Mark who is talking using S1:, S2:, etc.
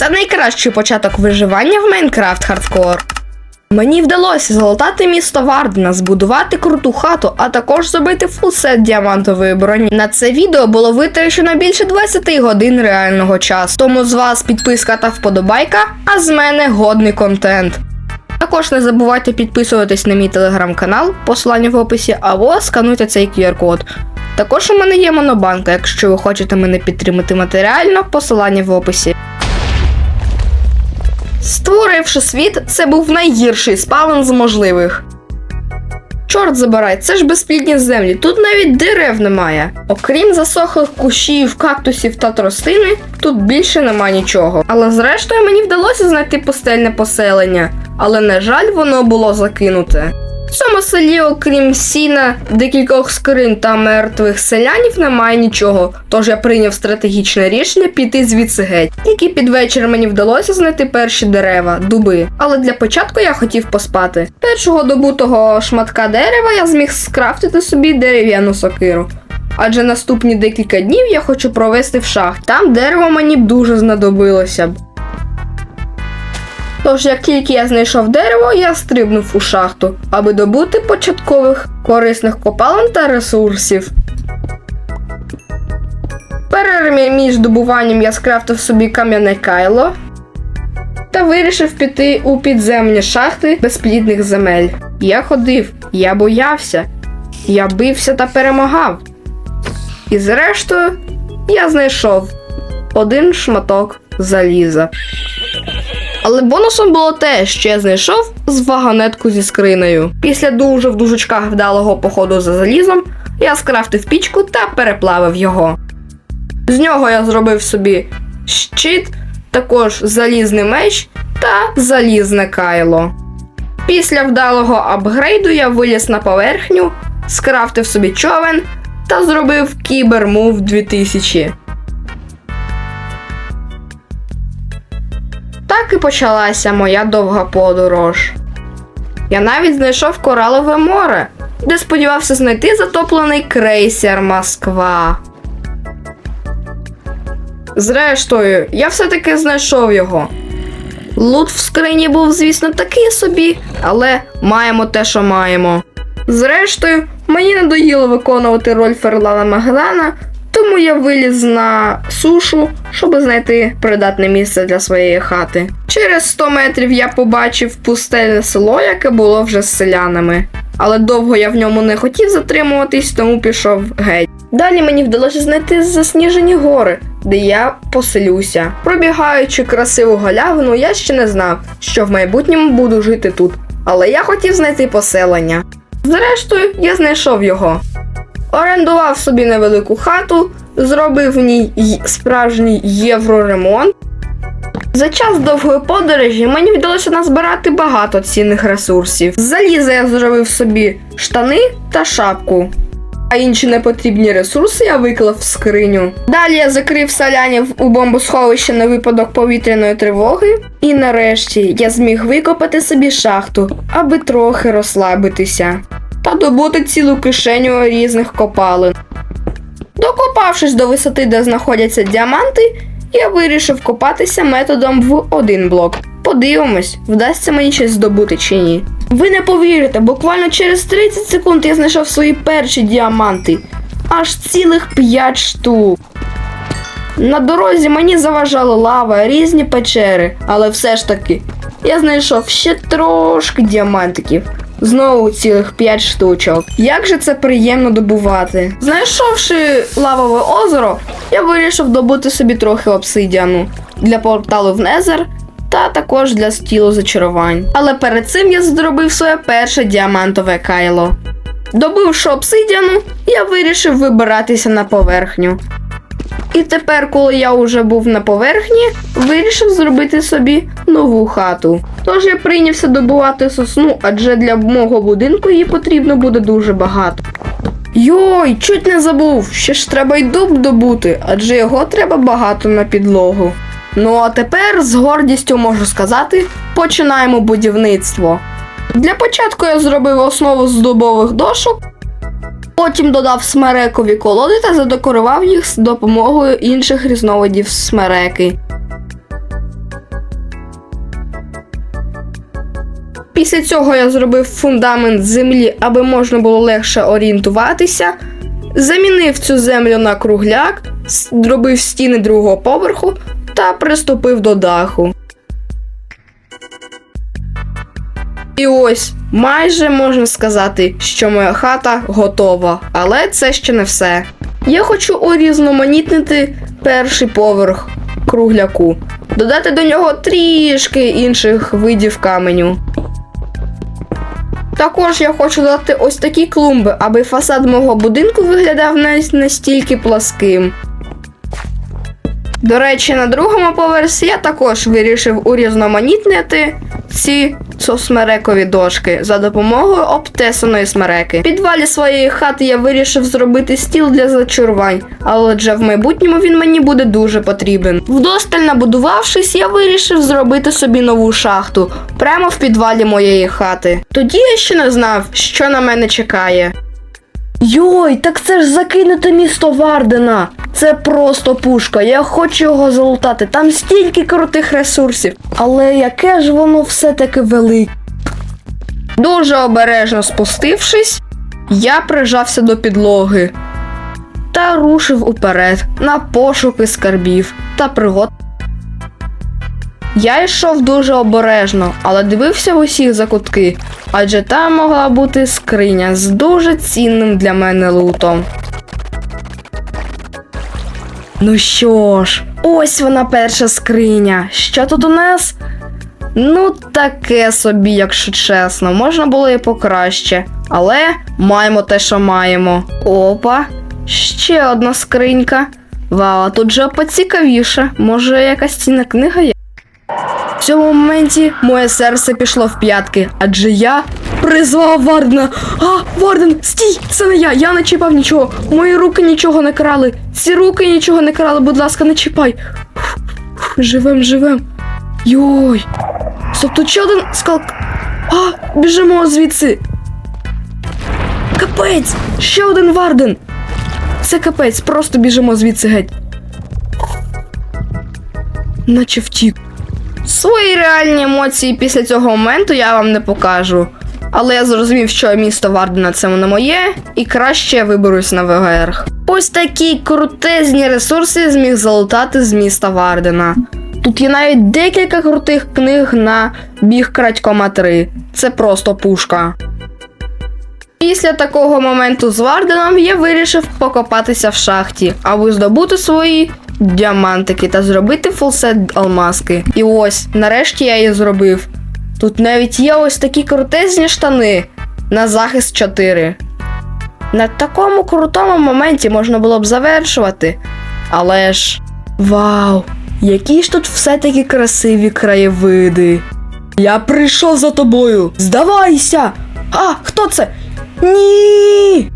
S1: Це найкращий початок виживання в Майнкрафт Хардкор. Мені вдалося залатати місто Вардена, збудувати круту хату, а також зробити фулсет діамантової броні. На це відео було витрачено більше 20 годин реального часу. Тому з вас підписка та вподобайка, а з мене годний контент. Також не забувайте підписуватись на мій телеграм-канал, посилання в описі, або скануйте цей QR-код. Також у мене є монобанка, якщо ви хочете мене підтримати матеріально, посилання в описі. Створивши світ, це був найгірший спавн з можливих. Чорт забирай, це ж безплідні землі, тут навіть дерев немає. Окрім засохлих кущів, кактусів та тростини, тут більше нема нічого. Але зрештою мені вдалося знайти пустельне поселення, але на жаль, воно було закинуте. В цьому селі, окрім сіна, декількох скрин та мертвих селянів, немає нічого. Тож я прийняв стратегічне рішення піти звідси геть. Тільки під вечір мені вдалося знайти перші дерева, дуби. Але для початку я хотів поспати. Першого добутого шматка дерева я зміг скрафтити собі дерев'яну сокиру. Адже наступні декілька днів я хочу провести в шахті. Там дерево мені б дуже знадобилося б. Тож, як тільки я знайшов дерево, я стрибнув у шахту, аби добути початкових корисних копалин та ресурсів. В Перерві між добуванням я скрафтив собі кам'яне кайло та вирішив піти у підземні шахти безплідних земель. Я ходив, я боявся, я бився та перемагав. І зрештою я знайшов один шматок заліза. Але бонусом було те, що я знайшов з вагонетку зі скринею. Після дуже в дужечках вдалого походу за залізом я скрафтив пічку та переплавив його. З нього я зробив собі щит, також залізний меч та залізне кайло. Після вдалого апгрейду я виліз на поверхню, скрафтив собі човен та зробив кібермув 2000. Так і почалася моя довга подорож. Я навіть знайшов коралове море, де сподівався знайти затоплений крейсер Москва. Зрештою, я все-таки знайшов його. Лут в скрині був, звісно, такий собі, але маємо те, що маємо. Зрештою, мені надоїло виконувати роль Ферлана Магеллана, тому я виліз на сушу, щоб знайти придатне місце для своєї хати. Через 100 метрів я побачив пустельне село, яке було вже з селянами. Але довго я в ньому не хотів затримуватись, тому пішов геть. Далі мені вдалося знайти засніжені гори, де я поселюся. Пробігаючи красиву галявину, я ще не знав, що в майбутньому буду жити тут. Але я хотів знайти поселення. Зрештою, я знайшов його. Орендував собі невелику хату, зробив в ній справжній євроремонт. За час довгої подорожі мені вдалося назбирати багато цінних ресурсів. З заліза я зробив собі штани та шапку. А інші непотрібні ресурси я виклав в скриню. Далі я закрив селянів у бомбосховище на випадок повітряної тривоги. І нарешті я зміг викопати собі шахту, аби трохи розслабитися та добути цілу кишеню різних копалин. Докопавшись до висоти, де знаходяться діаманти, я вирішив копатися методом в один блок. Подивимось, вдасться мені щось здобути чи ні. Ви не повірите, буквально через 30 секунд я знайшов свої перші діаманти. Аж цілих 5 штук. На дорозі мені заважала лава, різні печери, але все ж таки я знайшов ще трошки діамантиків. Знову цілих 5 штучок. Як же це приємно добувати? Знайшовши лавове озеро, я вирішив добути собі трохи обсидіану для порталу в Незер та також для стілу зачарувань. Але перед цим я зробив своє перше діамантове кайло. Добивши обсидіану, я вирішив вибиратися на поверхню. І тепер, коли я вже був на поверхні, вирішив зробити собі нову хату. Тож я прийнявся добувати сосну, адже для мого будинку її потрібно буде дуже багато. Йой, чуть не забув, ще ж треба й дуб добути, адже його треба багато на підлогу. Ну а тепер з гордістю можу сказати, починаємо будівництво. Для початку я зробив основу з дубових дошок, Потім додав смерекові колоди та задекорував їх з допомогою інших різновидів смереки. Після цього я зробив фундамент землі, аби можна було легше орієнтуватися. Замінив цю землю на кругляк, зробив стіни другого поверху та приступив до даху. І ось майже можна сказати, що моя хата готова, але це ще не все. Я хочу урізноманітнити перший поверх кругляку, додати до нього трішки інших видів каменю. Також я хочу додати ось такі клумби, аби фасад мого будинку виглядав не настільки пласким. До речі, на другому поверсі я також вирішив урізноманітнити ці смерекові дошки за допомогою обтесаної смереки. В підвалі своєї хати я вирішив зробити стіл для зачарувань, але в майбутньому він мені буде дуже потрібен. Вдосталь набудувавшись, я вирішив зробити собі нову шахту прямо в підвалі моєї хати. Тоді я ще не знав, що на мене чекає. Йой, так це ж закинуте місто Вардена. Це просто пушка. Я хочу його залутати. Там стільки крутих ресурсів. Але яке ж воно все-таки велике. Дуже обережно спустившись, я прижався до підлоги та рушив уперед на пошуки скарбів та пригод. Я йшов дуже обережно, але дивився в усіх закутки, адже там могла бути скриня з дуже цінним для мене лутом. Ну що ж, ось вона перша скриня. Що тут у нас? Ну, таке собі, якщо чесно, можна було і покраще. Але маємо те, що маємо. Опа, ще одна скринька. Вау, тут же поцікавіше. Може, якась цінна книга є? В цьому моменті моє серце пішло в п'ятки, адже я призвав Вардена. А, Варден, стій! Це не я, я не чіпав нічого. Мої руки нічого не крали. Ці руки нічого не крали, будь ласка, не чіпай. Живем, живем. Йой. Стоп, тут ще один скалк. А, біжимо звідси. Капець! Ще один Варден. Це капець, просто біжимо звідси геть. Наче втік. Свої реальні емоції після цього моменту я вам не покажу. Але я зрозумів, що місто Вардена це не моє, і краще я виберусь на ВГР. Ось такі крутезні ресурси зміг залутати з міста Вардена. Тут є навіть декілька крутих книг на біг Крадькома 3. Це просто пушка. Після такого моменту з Варденом я вирішив покопатися в шахті, аби здобути свої діамантики та зробити фулсет алмазки. І ось, нарешті я її зробив. Тут навіть є ось такі крутезні штани на захист 4. На такому крутому моменті можна було б завершувати. Але ж. Вау! Які ж тут все-таки красиві краєвиди. Я прийшов за тобою. Здавайся! А, хто це? Ні!